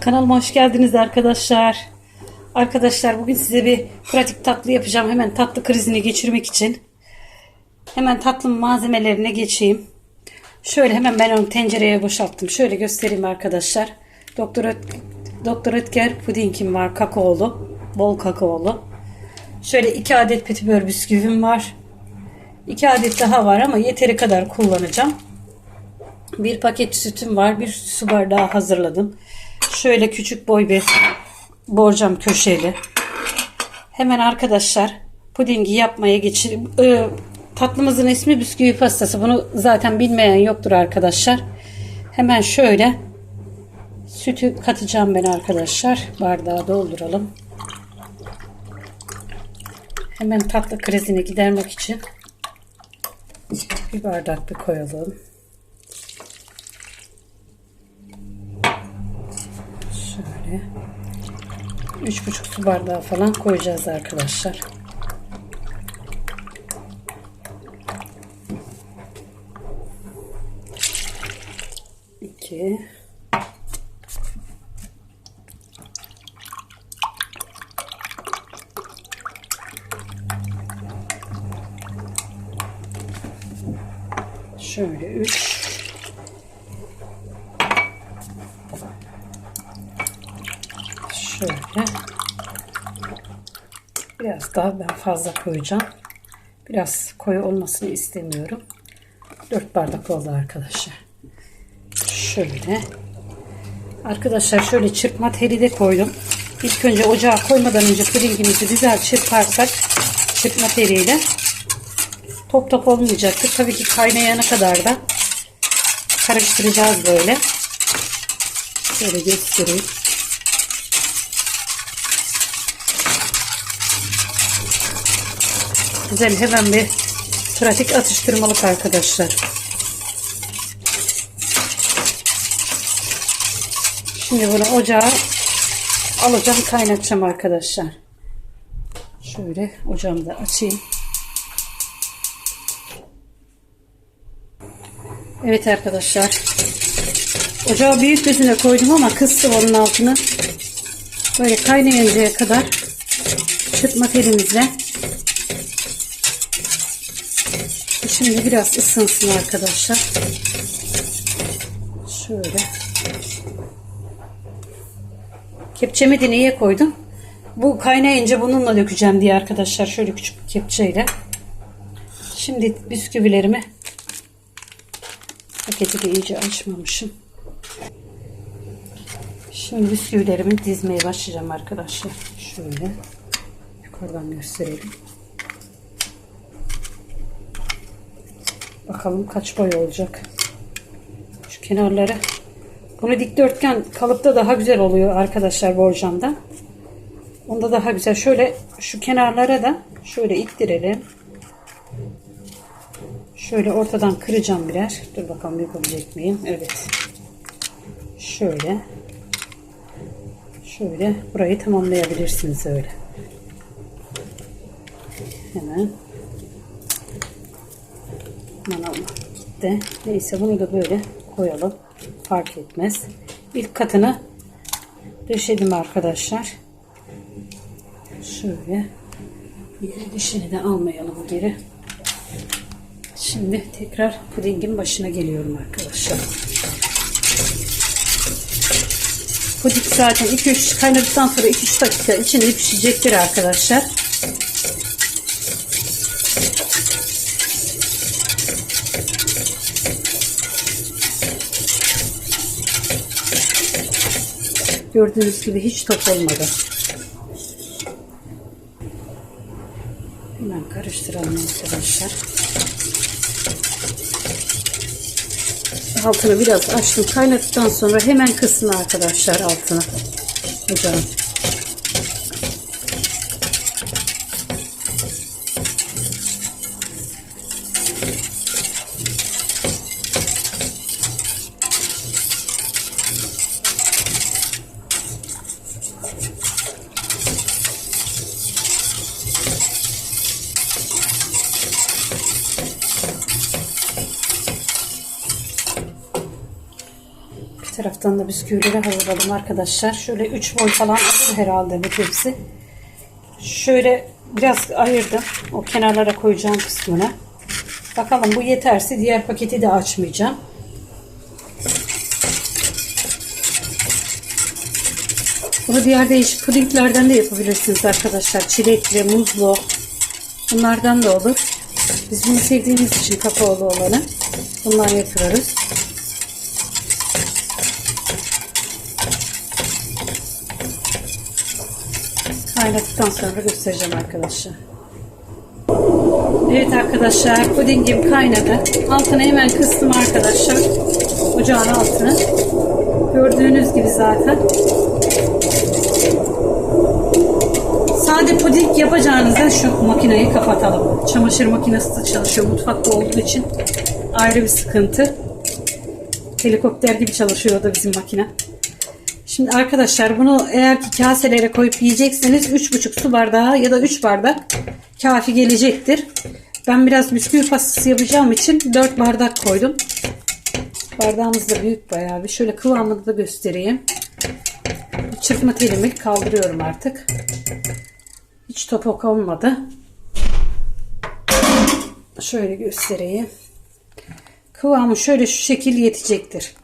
Kanalıma hoş geldiniz arkadaşlar. Arkadaşlar bugün size bir pratik tatlı yapacağım. Hemen tatlı krizini geçirmek için. Hemen tatlı malzemelerine geçeyim. Şöyle hemen ben onu tencereye boşalttım. Şöyle göstereyim arkadaşlar. Doktor, Öt Doktor Ötker pudingim var kakaolu. Bol kakaolu. Şöyle iki adet petibör bisküvim var. İki adet daha var ama yeteri kadar kullanacağım. Bir paket sütüm var. Bir su bardağı hazırladım. Şöyle küçük boy bir borcam köşeli. Hemen arkadaşlar pudingi yapmaya geçelim. Ee, tatlımızın ismi bisküvi pastası. Bunu zaten bilmeyen yoktur arkadaşlar. Hemen şöyle sütü katacağım ben arkadaşlar. Bardağı dolduralım. Hemen tatlı krizini gidermek için bir bardak bir koyalım. Şöyle. Üç buçuk su bardağı falan koyacağız arkadaşlar. İki. Şöyle üç. Şöyle. Biraz daha ben fazla koyacağım. Biraz koyu olmasını istemiyorum. 4 bardak oldu arkadaşlar. Şöyle. Arkadaşlar şöyle çırpma teli de koydum. İlk önce ocağa koymadan önce pudingimizi güzel çırparsak çırpma teliyle top top olmayacaktır. Tabii ki kaynayana kadar da karıştıracağız böyle. Şöyle göstereyim. Güzel hemen bir pratik atıştırmalık arkadaşlar. Şimdi bunu ocağa alacağım kaynatacağım arkadaşlar. Şöyle ocağımı da açayım. Evet arkadaşlar. Ocağı büyük gözüne koydum ama kıstım onun altını. Böyle kaynayıncaya kadar çırpma telimizle Şimdi biraz ısınsın arkadaşlar. Şöyle. Kepçemi de niye koydum? Bu kaynayınca bununla dökeceğim diye arkadaşlar. Şöyle küçük bir kepçeyle. Şimdi bisküvilerimi paketi de iyice açmamışım. Şimdi bisküvilerimi dizmeye başlayacağım arkadaşlar. Şöyle yukarıdan gösterelim. Bakalım kaç boy olacak. Şu kenarları. Bunu dikdörtgen kalıpta daha güzel oluyor arkadaşlar borcamda. Onda daha güzel. Şöyle şu kenarlara da şöyle ittirelim. Şöyle ortadan kıracağım birer. Dur bakalım yapabilecek miyim? Evet. Şöyle. Şöyle burayı tamamlayabilirsiniz öyle. Hemen. Aman Allah gitti. Neyse bunu da böyle koyalım. Fark etmez. İlk katını döşedim arkadaşlar. Şöyle. Diğer dişini de almayalım geri. Şimdi tekrar pudingin başına geliyorum arkadaşlar. Puding zaten 2-3 kaynadıktan sonra 2-3 dakika içinde pişecektir arkadaşlar. Gördüğünüz gibi hiç top olmadı. Hemen karıştıralım arkadaşlar. Altını biraz açtım. Kaynattıktan sonra hemen kısın arkadaşlar altını. Ocağın. Taraftan da bisküvileri hazırladım arkadaşlar. Şöyle 3 boy falan alır herhalde bu tepsi. Şöyle biraz ayırdım. O kenarlara koyacağım kısmına. Bakalım bu yeterse diğer paketi de açmayacağım. Bunu diğer değişik pudinglerden de yapabilirsiniz arkadaşlar. Çilekli, muzlu. Bunlardan da olur. Biz bunu sevdiğimiz için kakaolu olanı bunlar yapıyoruz. Kaynadıktan sonra göstereceğim arkadaşlar. Evet arkadaşlar pudingim kaynadı. Altını hemen kıstım arkadaşlar. Ocağın altını. Gördüğünüz gibi zaten. Sade puding yapacağınızda şu makineyi kapatalım. Çamaşır makinesi de çalışıyor mutfakta olduğu için ayrı bir sıkıntı. Helikopter gibi çalışıyor da bizim makine. Şimdi arkadaşlar bunu eğer ki kaselere koyup yiyecekseniz 3,5 su bardağı ya da 3 bardak kafi gelecektir. Ben biraz bisküvi pastası yapacağım için 4 bardak koydum. Bardağımız da büyük bayağı bir. Şöyle kıvamını da göstereyim. Çırpma telimi kaldırıyorum artık. Hiç topok olmadı. Şöyle göstereyim. Kıvamı şöyle şu şekil yetecektir.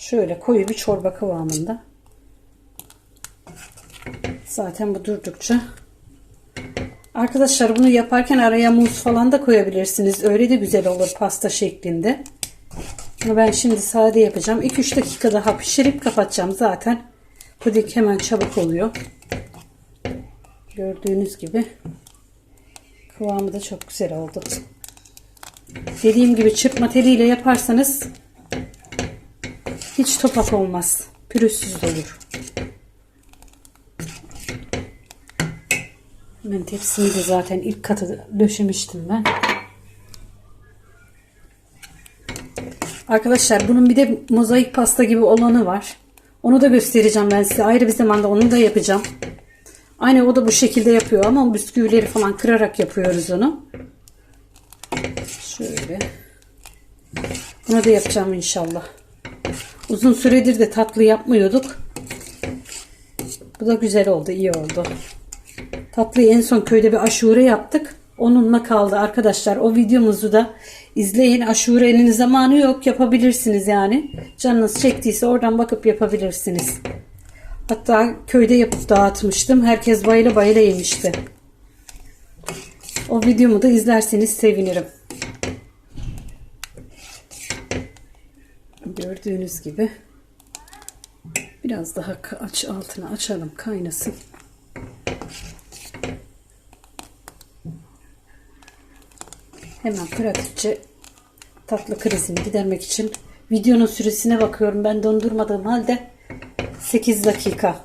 Şöyle koyu bir çorba kıvamında. Zaten bu durdukça. Arkadaşlar bunu yaparken araya muz falan da koyabilirsiniz. Öyle de güzel olur pasta şeklinde. Bunu ben şimdi sade yapacağım. 2-3 dakika daha pişirip kapatacağım. Zaten puding hemen çabuk oluyor. Gördüğünüz gibi kıvamı da çok güzel oldu. Dediğim gibi çırpma teliyle yaparsanız hiç topak olmaz. Pürüzsüz olur. Ben tepsimi de zaten ilk katı döşemiştim ben. Arkadaşlar bunun bir de mozaik pasta gibi olanı var. Onu da göstereceğim ben size. Ayrı bir zamanda onu da yapacağım. Aynı o da bu şekilde yapıyor ama bisküvileri falan kırarak yapıyoruz onu. Şöyle. Bunu da yapacağım inşallah. Uzun süredir de tatlı yapmıyorduk. Bu da güzel oldu, iyi oldu. Tatlıyı en son köyde bir aşure yaptık. Onunla kaldı arkadaşlar. O videomuzu da izleyin. Aşurenin zamanı yok. Yapabilirsiniz yani. Canınız çektiyse oradan bakıp yapabilirsiniz. Hatta köyde yapıp dağıtmıştım. Herkes bayıla bayıla yemişti. O videomu da izlerseniz sevinirim. Gördüğünüz gibi biraz daha aç altını açalım kaynasın. Hemen pratikçe tatlı krizini gidermek için videonun süresine bakıyorum. Ben dondurmadığım halde 8 dakika.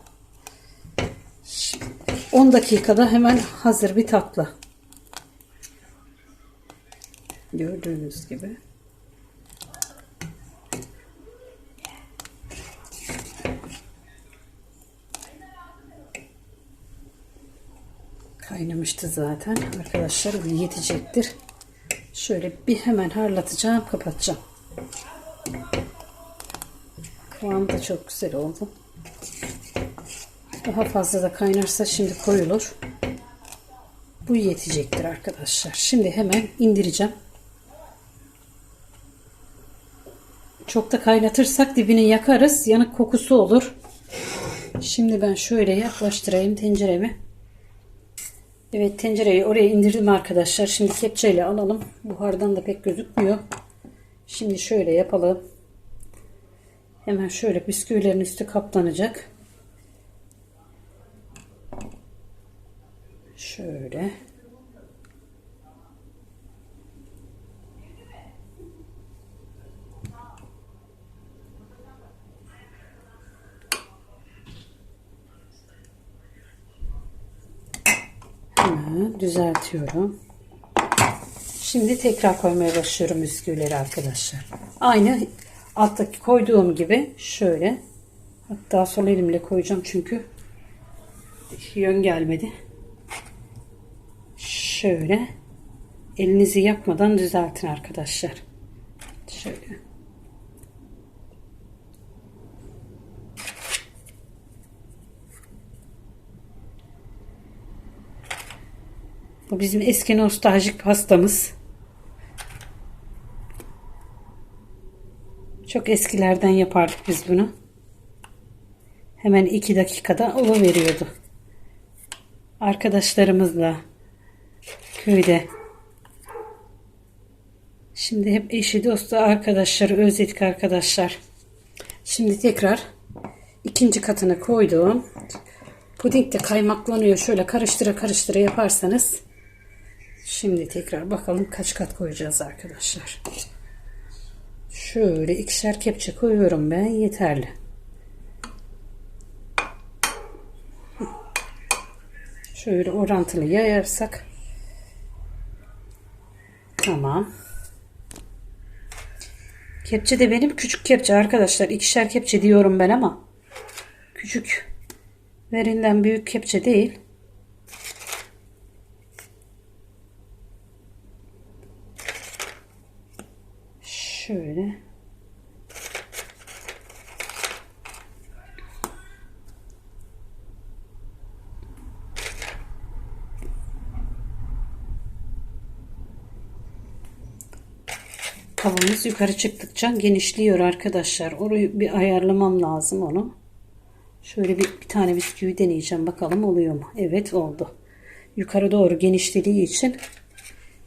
10 dakikada hemen hazır bir tatlı. Gördüğünüz gibi. Kaynamıştı zaten. Arkadaşlar yetecektir. Şöyle bir hemen harlatacağım, kapatacağım. Kıvamı da çok güzel oldu. Daha fazla da kaynarsa şimdi koyulur. Bu yetecektir arkadaşlar. Şimdi hemen indireceğim. Çok da kaynatırsak dibini yakarız. Yanık kokusu olur. Şimdi ben şöyle yaklaştırayım tenceremi. Evet tencereyi oraya indirdim arkadaşlar. Şimdi kepçeyle alalım. Buhardan da pek gözükmüyor. Şimdi şöyle yapalım. Hemen şöyle bisküvilerin üstü kaplanacak. Şöyle. Hemen düzeltiyorum. Şimdi tekrar koymaya başlıyorum bisküvileri arkadaşlar. Aynı alttaki koyduğum gibi şöyle hatta sol elimle koyacağım çünkü yön gelmedi. Şöyle elinizi yakmadan düzeltin arkadaşlar. Şöyle. Bu bizim eski nostaljik pastamız. Çok eskilerden yapardık biz bunu. Hemen iki dakikada veriyordu. Arkadaşlarımızla köyde. Şimdi hep eşi dostu arkadaşları özledik arkadaşlar. Şimdi tekrar ikinci katını koydum. Puding de kaymaklanıyor. Şöyle karıştıra karıştıra yaparsanız. Şimdi tekrar bakalım kaç kat koyacağız arkadaşlar. Şöyle ikişer kepçe koyuyorum ben. Yeterli. Şöyle orantılı yayarsak. Tamam. Kepçe de benim küçük kepçe arkadaşlar. İkişer kepçe diyorum ben ama. Küçük. Verinden büyük kepçe değil. Şöyle. Tavamız yukarı çıktıkça genişliyor arkadaşlar. Orayı bir ayarlamam lazım onu. Şöyle bir, bir tane bisküvi deneyeceğim. Bakalım oluyor mu? Evet oldu. Yukarı doğru genişlediği için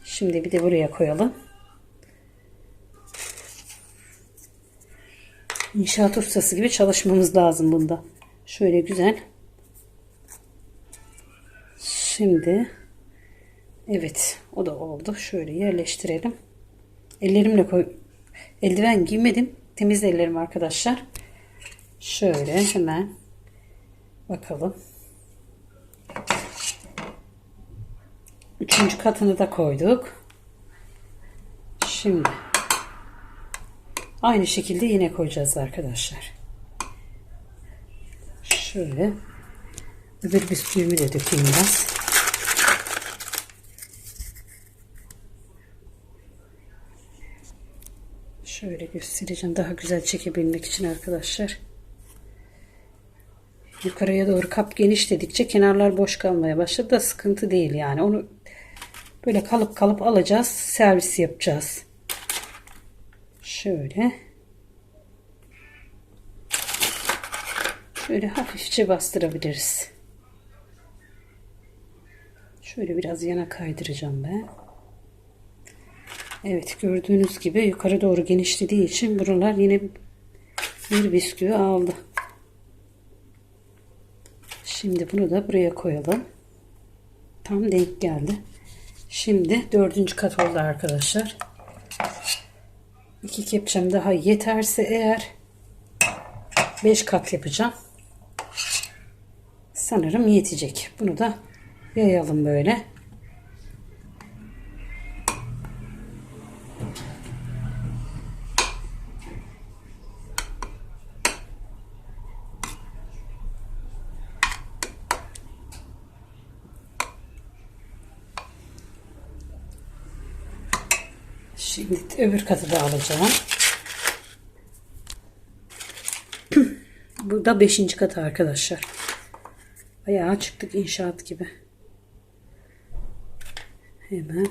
şimdi bir de buraya koyalım. İnşaat ustası gibi çalışmamız lazım bunda. Şöyle güzel. Şimdi evet o da oldu. Şöyle yerleştirelim. Ellerimle koy. Eldiven giymedim. Temiz ellerim arkadaşlar. Şöyle hemen bakalım. Üçüncü katını da koyduk. Şimdi aynı şekilde yine koyacağız arkadaşlar. Şöyle öbür bisküvimi de dökeyim biraz. Şöyle göstereceğim daha güzel çekebilmek için arkadaşlar. Yukarıya doğru kap geniş dedikçe kenarlar boş kalmaya başladı da sıkıntı değil yani. Onu böyle kalıp kalıp alacağız. Servis yapacağız. Şöyle. Şöyle hafifçe bastırabiliriz. Şöyle biraz yana kaydıracağım ben. Evet gördüğünüz gibi yukarı doğru genişlediği için buralar yine bir bisküvi aldı. Şimdi bunu da buraya koyalım. Tam denk geldi. Şimdi dördüncü kat oldu arkadaşlar. İki kepçem daha yeterse eğer beş kat yapacağım. Sanırım yetecek. Bunu da yayalım böyle. Öbür katı da alacağım. Bu da beşinci katı arkadaşlar. Bayağı çıktık inşaat gibi. Hemen.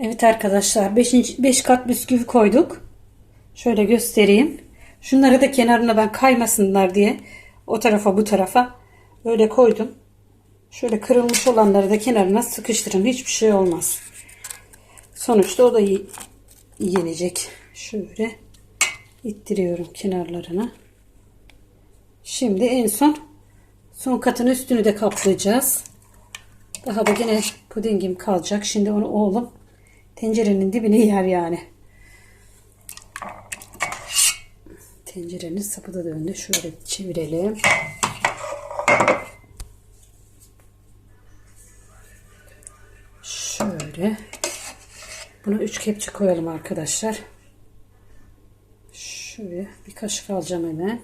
Evet arkadaşlar 5. 5 kat bisküvi koyduk. Şöyle göstereyim. Şunları da kenarına ben kaymasınlar diye o tarafa bu tarafa öyle koydum. Şöyle kırılmış olanları da kenarına sıkıştırın. Hiçbir şey olmaz. Sonuçta o da yenecek. Şöyle ittiriyorum kenarlarına. Şimdi en son son katın üstünü de kaplayacağız. Daha da gene pudingim kalacak. Şimdi onu oğlum tencerenin dibine yer yani. Tencerenin sapı da döndü. Şöyle çevirelim. Şöyle. Bunu üç kepçe koyalım arkadaşlar. Şöyle bir kaşık alacağım hemen.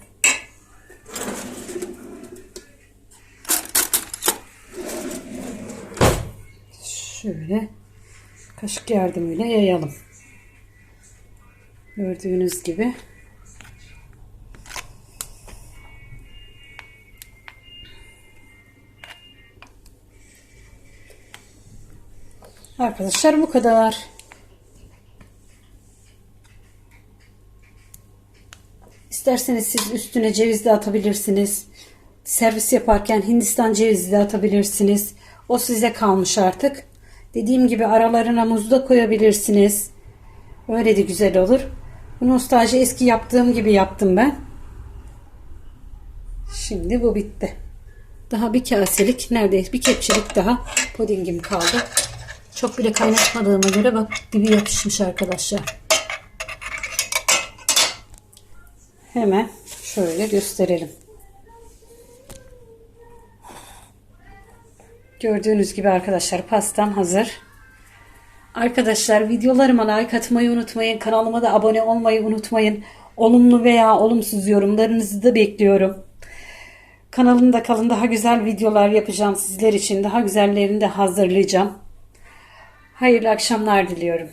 Şöyle kaşık yardımıyla yayalım. Gördüğünüz gibi. Arkadaşlar bu kadar. İsterseniz siz üstüne ceviz de atabilirsiniz. Servis yaparken Hindistan cevizi de atabilirsiniz. O size kalmış artık. Dediğim gibi aralarına muz da koyabilirsiniz. Öyle de güzel olur. Bu nostalji eski yaptığım gibi yaptım ben. Şimdi bu bitti. Daha bir kaselik neredeyse bir kepçelik daha pudingim kaldı. Çok bile kaynatmadığıma göre bak dibi yapışmış arkadaşlar. Hemen şöyle gösterelim. Gördüğünüz gibi arkadaşlar pastam hazır. Arkadaşlar videolarıma like atmayı unutmayın. Kanalıma da abone olmayı unutmayın. Olumlu veya olumsuz yorumlarınızı da bekliyorum. Kanalımda kalın daha güzel videolar yapacağım sizler için. Daha güzellerini de hazırlayacağım. Hayırlı akşamlar diliyorum.